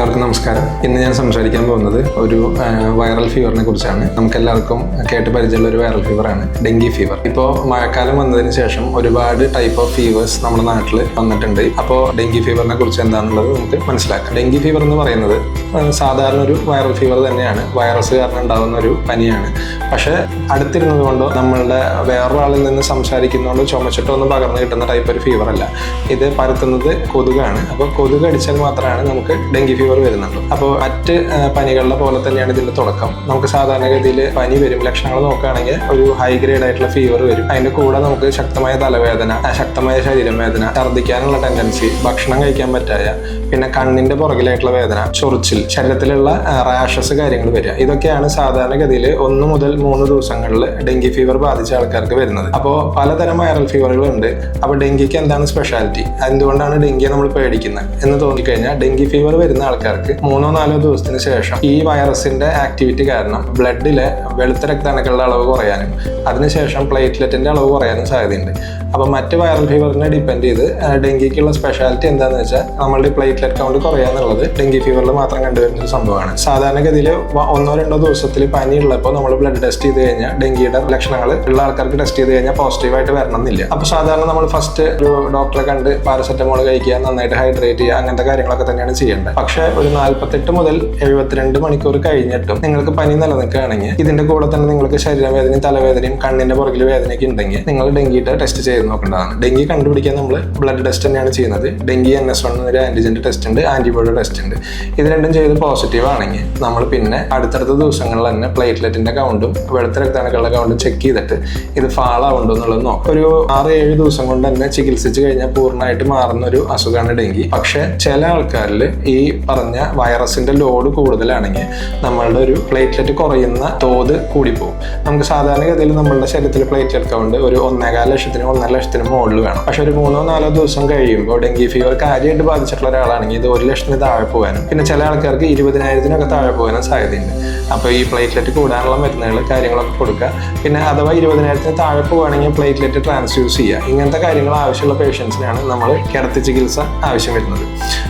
എല്ലാവർക്കും നമസ്കാരം. ഇന്ന് ഞാൻ സംസാരിക്കാൻ പോകുന്നത് ഒരു വൈറൽ ഫീവറിനെ കുറിച്ചാണ്. നമുക്ക് എല്ലാവർക്കും കേട്ട് പരിചയമുള്ള ഒരു വൈറൽ ഫീവറാണ് ഡെങ്കി ഫീവർ ഇപ്പോൾ മഴക്കാലം വന്നതിന് ശേഷം ഒരുപാട് ടൈപ്പ് ഓഫ് ഫീവേഴ്സ് നമ്മുടെ നാട്ടിൽ വന്നിട്ടുണ്ട്. അപ്പോൾ ഡെങ്കി ഫീവറിനെ കുറിച്ച് എന്താണെന്നുള്ളത് നമുക്ക് മനസ്സിലാക്കാം. ഡെങ്കി ഫീവർ എന്ന് പറയുന്നത് സാധാരണ ഒരു വൈറൽ ഫീവർ തന്നെയാണ്. വൈറസ് കാരണം ഉണ്ടാകുന്ന ഒരു പനിയാണ്. പക്ഷേ അടുത്തിരുന്നത് കൊണ്ടോ നമ്മളുടെ വേറൊരാളിൽ നിന്ന് സംസാരിക്കുന്നതുകൊണ്ടോ ചുമച്ചിട്ടോ ഒന്നും പകർന്നു കിട്ടുന്ന ടൈപ്പ് ഒരു ഫീവർ അല്ല. ഇത് പരത്തുന്നത് കൊതുകാണ്. അപ്പോൾ കൊതുക് അടിച്ചാൽ മാത്രമാണ് നമുക്ക് ഡെങ്കി ഫീവർ വരുന്നുള്ളൂ അപ്പോൾ മറ്റ് പനികളുടെ പോലെ തന്നെയാണ് ഇതിന്റെ തുടക്കം. നമുക്ക് സാധാരണഗതിയിൽ പനി വരും ലക്ഷണങ്ങൾ നോക്കുകയാണെങ്കിൽ ഒരു ഹൈ ഗ്രേഡ് ആയിട്ടുള്ള ഫീവർ വരും. അതിന്റെ കൂടെ നമുക്ക് ശക്തമായ തലവേദന ശക്തമായ ശരീരം വേദന ഛർദ്ദിക്കാനുള്ള ടെൻഡൻസി ഭക്ഷണം കഴിക്കാൻ പറ്റായ പിന്നെ കണ്ണിന്റെ പുറകിലായിട്ടുള്ള വേദന ചൊറിച്ചിൽ ശരീരത്തിലുള്ള റാഷസ് കാര്യങ്ങൾ വരിക. ഇതൊക്കെയാണ് സാധാരണഗതിയിൽ ഒന്ന് മുതൽ മൂന്ന് ദിവസങ്ങളിൽ ഡെങ്കി ഫീവർ ബാധിച്ച ആൾക്കാർക്ക് വരുന്നത്. അപ്പോൾ പലതരം വൈറൽ ഫീവറുകളുണ്ട് അപ്പോൾ ഡെങ്കിക്ക് എന്താണ് സ്പെഷ്യാലിറ്റി എന്തുകൊണ്ടാണ് ഡെങ്കിയെ നമ്മൾ പേടിക്കുന്നത്? എന്ന് തോന്നിക്കഴിഞ്ഞാൽ ഡെങ്കി ഫീവർ വരുന്ന ആൾക്കാർക്ക് മൂന്നോ നാലോ ദിവസത്തിന് ശേഷം ഈ വൈറസിന്റെ ആക്ടിവിറ്റി കാരണം ബ്ലഡിലെ വെളുത്ത രക്താണുക്കളുടെ അളവ് കുറയാനും അതിനുശേഷം പ്ലേറ്റ്ലെറ്റിന്റെ അളവ് കുറയാനും സാധ്യതയുണ്ട്. അപ്പോൾ മറ്റ് വൈറൽ ഫീവറിനെ ഡിപ്പെൻഡ് ചെയ്ത് ഡെങ്കിക്കുള്ള സ്പെഷ്യാലിറ്റി എന്താണെന്ന് വെച്ചാൽ നമ്മളുടെ പ്ലേറ്റ്ലെറ്റ് കൗണ്ട് കുറയാന്നുള്ളത് ഡെങ്കി ഫീവറിൽ മാത്രം കണ്ടുവരുന്ന ഒരു സംഭവമാണ്. സാധാരണഗതിയിൽ ഒന്നോ രണ്ടോ ദിവസത്തിൽ പനി ഉള്ളപ്പോൾ നമ്മൾ ബ്ലഡ് ടെസ്റ്റ് ചെയ്ത് കഴിഞ്ഞാൽ ഡെങ്കിയുടെ ലക്ഷണങ്ങൾ ഉള്ള ആൾക്കാർക്ക് ടെസ്റ്റ് ചെയ്ത് കഴിഞ്ഞാൽ പോസിറ്റീവായിട്ട് വരണമെന്നില്ല. അപ്പോൾ സാധാരണ നമ്മൾ ഫസ്റ്റ് ഒരു ഡോക്ടറെ കണ്ട് പാരസെറ്റമോൾ കഴിക്കുക നന്നായിട്ട് ഹൈഡ്രേറ്റ് ചെയ്യുക അങ്ങനത്തെ കാര്യങ്ങളൊക്കെ തന്നെയാണ് ചെയ്യേണ്ടത്. പക്ഷേ ഒരു നാൽപ്പത്തെട്ട് മുതൽ എഴുപത്തിരണ്ട് മണിക്കൂർ കഴിഞ്ഞിട്ടും നിങ്ങൾക്ക് പനി നിലനിൽക്കുകയാണെങ്കിൽ ഇതിന്റെ കൂടെ തന്നെ നിങ്ങൾക്ക് ശരീരവേദനയും തലവേദനയും കണ്ണിന്റെ പുറകിൽ വേദനയൊക്കെ ഉണ്ടെങ്കിൽ നിങ്ങൾ ഡെങ്കിയുടെ ടെസ്റ്റ് ചെയ്ത് നോക്കേണ്ടതാണ്. ഡെങ്കി കണ്ടുപിടിക്കാൻ നമ്മൾ ബ്ലഡ് ടെസ്റ്റ് തന്നെയാണ് ചെയ്യുന്നത്. ഡെങ്കി എൻ എസ് വൺ ഒരു ആന്റിജന്റെ ടെസ്റ്റ് ഉണ്ട് ആന്റിബോഡി ടെസ്റ്റ് ഉണ്ട്. ഇത് രണ്ടും ചെയ്ത് പോസിറ്റീവ് ആണെങ്കിൽ നമ്മൾ പിന്നെ അടുത്തടുത്ത ദിവസങ്ങളിൽ തന്നെ പ്ലേറ്റ്ലെറ്റിന്റെ കൗണ്ടും വെളുത്ത രക്താണുക്കളുടെ കൗണ്ടും ചെക്ക് ചെയ്തിട്ട് ഇത് ഫാൾ ആവുന്നുണ്ടോ എന്നുള്ളത് നോക്കും. ഒരു ആറ് ഏഴ് ദിവസം കൊണ്ട് തന്നെ ചികിത്സിച്ച് കഴിഞ്ഞാൽ പൂർണമായിട്ട് മാറുന്ന ഒരു അസുഖമാണ് ഡെങ്കി. പക്ഷെ ചില ആൾക്കാരിൽ ഈ പറഞ്ഞ വൈറസിന്റെ ലോഡ് കൂടുതലാണെങ്കിൽ നമ്മളുടെ ഒരു പ്ലേറ്റ്ലെറ്റ് കുറയുന്ന തോത് കൂടിപ്പോകും നമുക്ക് സാധാരണഗതിയിൽ നമ്മളുടെ ശരീരത്തിൽ പ്ലേറ്റ്ലെറ്റ് കൗണ്ട് ഒരു ഒന്നേകാല ലക്ഷത്തിനും ഒന്നര ലക്ഷത്തിനും മുകളിൽ വേണം. പക്ഷെ ഒരു മൂന്നോ നാലോ ദിവസം കഴിയുമ്പോൾ ഡെങ്കി ഫീവർ കാര്യമായിട്ട് ബാധിച്ചിട്ടുള്ള ഒരാളാണെങ്കിൽ ഇത് ഒരു ലക്ഷത്തിന് താഴെ പോകാനും പിന്നെ ചില ആൾക്കാർക്ക് ഇരുപതിനായിരത്തിനൊക്കെ താഴെ പോകാനും സാധ്യതയുണ്ട്. അപ്പോൾ ഈ പ്ലേറ്റ്ലെറ്റ് കൂടാനുള്ള മരുന്നുകൾ കാര്യങ്ങളൊക്കെ കൊടുക്കുക. പിന്നെ അഥവാ ഇരുപതിനായിരത്തിന് താഴെ പോവുകയാണെങ്കിൽ പ്ലേറ്റ്ലെറ്റ് ട്രാൻസ്യൂസ് ചെയ്യുക. ഇങ്ങനത്തെ കാര്യങ്ങൾ ആവശ്യമുള്ള പേഷ്യൻസിനാണ് നമ്മൾ കിടത്തി ചികിത്സ ആവശ്യം വരുന്നത്.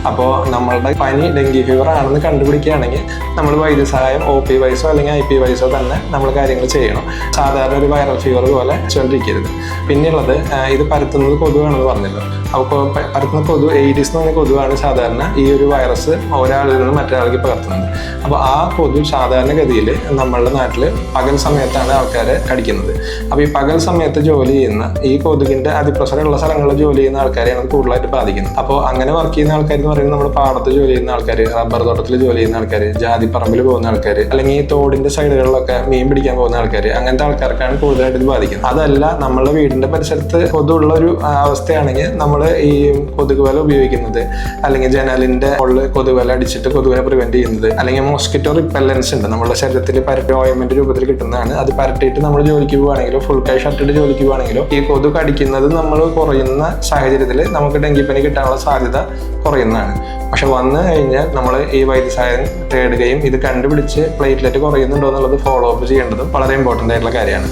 അപ്പോൾ നമ്മളുടെ പനി ഡെങ്കി ഫീവർ ആണെന്ന് കണ്ടുപിടിക്കുകയാണെങ്കിൽ നമ്മൾ വൈദ്യസഹായം ഒ പി വൈസോ അല്ലെങ്കിൽ ഐ പി വൈസോ തന്നെ നമ്മൾ കാര്യങ്ങൾ ചെയ്യണം. സാധാരണ ഒരു വൈറൽ ഫീവർ പോലെ ചൊല്ലിരിക്കരുത് പിന്നെയുള്ളത് ഇത് പരത്തുന്നത് കൊതുവാണെന്ന് പറഞ്ഞല്ലോ. അപ്പോൾ പരത്തുന്ന കൊതു എയ്ഡിസ് എന്ന് പറഞ്ഞ കൊതുവാണ് സാധാരണ ഈ ഒരു വൈറസ് ഒരാളിൽ നിന്ന് മറ്റൊരാൾക്ക് പകർത്തുന്നത്. അപ്പോൾ ആ കൊതു സാധാരണഗതിയിൽ നമ്മളുടെ നാട്ടിൽ പകൽ സമയത്താണ് ആൾക്കാരെ കടിക്കുന്നത്. അപ്പോൾ ഈ പകൽ സമയത്ത് ജോലി ചെയ്യുന്ന ഈ കൊതുകിന്റെ അതിപ്രസരമുള്ള സ്ഥലങ്ങളിൽ ജോലി ചെയ്യുന്ന ആൾക്കാരെയാണ് കൂടുതലായിട്ട് ബാധിക്കുന്നത്. അപ്പോൾ അങ്ങനെ വർക്ക് ചെയ്യുന്ന ആൾക്കാർ എന്ന് പറയുന്നത് നമ്മൾ പാടത്ത് ജോലി ചെയ്യുന്ന ആൾക്കാർ റബ്ബർ തോട്ടത്തിൽ ജോലി ചെയ്യുന്ന ആൾക്കാർ ജാതി പറമ്പിൽ പോകുന്ന ആൾക്കാർ അല്ലെങ്കിൽ ഈ തോടിന്റെ സൈഡുകളിലൊക്കെ മീൻ പിടിക്കാൻ പോകുന്ന ആൾക്കാർ അങ്ങനത്തെ ആൾക്കാർക്കാണ് കൂടുതലായിട്ട് ഇത് ബാധിക്കുന്നത്. അതല്ല നമ്മുടെ വീടിന്റെ പരിസരത്ത് കൊതുള്ള ഒരു അവസ്ഥയാണെങ്കിൽ നമ്മൾ ഈ കൊതുക് വല ഉപയോഗിക്കുന്നത് അല്ലെങ്കിൽ ജനലിന്റെ ഉള്ളിൽ കൊതുക് വല അടിച്ചിട്ട് കൊതുകിനെ പ്രിവെന്റ് ചെയ്യുന്നത് അല്ലെങ്കിൽ മോസ്കിറ്റോ റിപ്പല്ലൻസ് ഉണ്ട്. നമ്മുടെ ശരീരത്തിൽ പരട്ടി ഓയിൻമെന്റ് രൂപത്തിൽ കിട്ടുന്നതാണ്. അത് പരട്ടിയിട്ട് നമ്മൾ ജോലിക്ക് പോവുകയാണെങ്കിലോ ഫുൾ കൈ ഷർട്ടിട്ട് ജോലിക്ക് പോവുകയാണെങ്കിലോ ഈ കൊതുക് അടിക്കുന്നത് നമ്മൾ കുറയുന്ന സാഹചര്യത്തിൽ നമുക്ക് ഡെങ്കിപ്പനി കിട്ടാനുള്ള സാധ്യത കുറയുന്നതാണ്. പക്ഷെ വന്നു കഴിഞ്ഞാൽ നമ്മൾ ഈ വൈദ്യസഹായം തേടുകയും ഇത് കണ്ടുപിടിച്ച് പ്ലേറ്റ്ലെറ്റ് കുറയുന്നുണ്ടോ എന്നുള്ളത് ഫോളോ അപ്പ് ചെയ്യേണ്ടതും വളരെ ഇമ്പോർട്ടന്റ് ആയിട്ടുള്ള കാര്യമാണ്.